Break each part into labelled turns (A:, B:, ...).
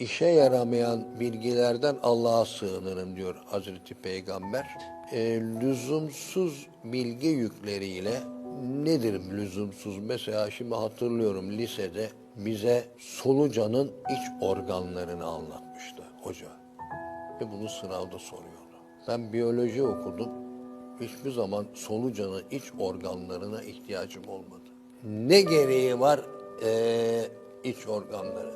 A: işe yaramayan bilgilerden Allah'a sığınırım diyor Hazreti Peygamber. E, lüzumsuz bilgi yükleriyle nedir lüzumsuz? Mesela şimdi hatırlıyorum lisede bize solucanın iç organlarını anlatmıştı hoca. Ve bunu sınavda soruyordu. Ben biyoloji okudum. Hiçbir zaman solucanın iç organlarına ihtiyacım olmadı. Ne gereği var eee, iç organları?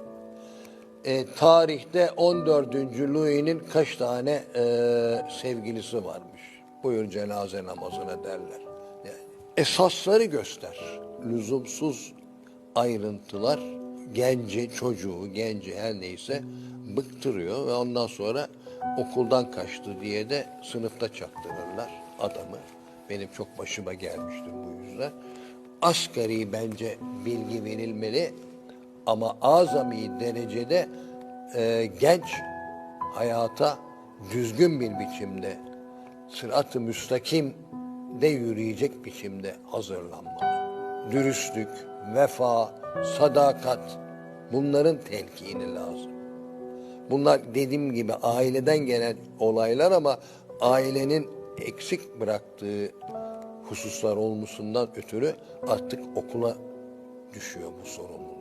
A: E, tarihte 14. Louis'nin kaç tane e, sevgilisi varmış? Buyur cenaze namazına derler. Yani esasları göster. Lüzumsuz ayrıntılar genci, çocuğu, genci her neyse bıktırıyor ve ondan sonra okuldan kaçtı diye de sınıfta çaktırırlar adamı. Benim çok başıma gelmiştir bu yüzden. Asgari bence bilgi verilmeli ama azami derecede e, genç hayata düzgün bir biçimde sırat-ı müstakim de yürüyecek biçimde hazırlanmalı. Dürüstlük, vefa, sadakat bunların telkini lazım. Bunlar dediğim gibi aileden gelen olaylar ama ailenin eksik bıraktığı hususlar olmasından ötürü artık okula düşüyor bu sorumluluk.